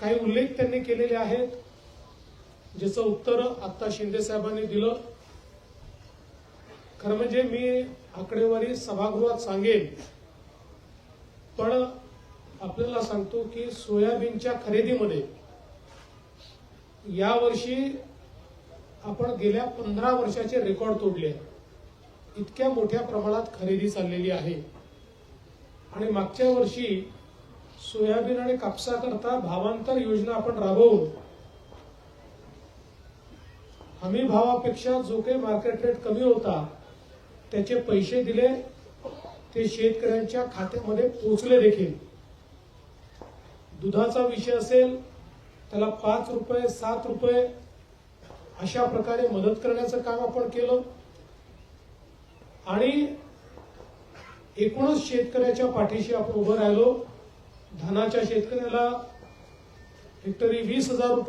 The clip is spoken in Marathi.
काही उल्लेख त्यांनी केलेले आहेत ज्याचं उत्तर आता शिंदे साहेबांनी दिलं. खरं म्हणजे मी आकडेवारी सभागृहात सांगेन पण आपल्याला सांगतो की सोयाबीनच्या खरेदीमध्ये यावर्षी आपण गेल्या पंधरा वर्षाचे रेकॉर्ड तोडले आहे. इतक्या मोठ्या प्रमाणात खरेदी चाललेली आहे. आणि मागच्या वर्षी सोयाबीन आणि कापसाकरता भावांतर योजना आपण राबवून हमी भावापेक्षा जो काही मार्केट रेट कमी होता त्याचे पैसे दिले ते शेतकऱ्यांच्या खात्यामध्ये पोचले देखील. दुधाचा विषय असेल त्याला पाच रुपये सात रुपये अशा प्रकारे मदत करण्याचं काम आपण केलं. आणि एकूणच शेतकऱ्याच्या पाठीशी आपण उभं राहिलो. धनाच्या शेतकऱ्याला हेक्टरी वीस हजार रुपये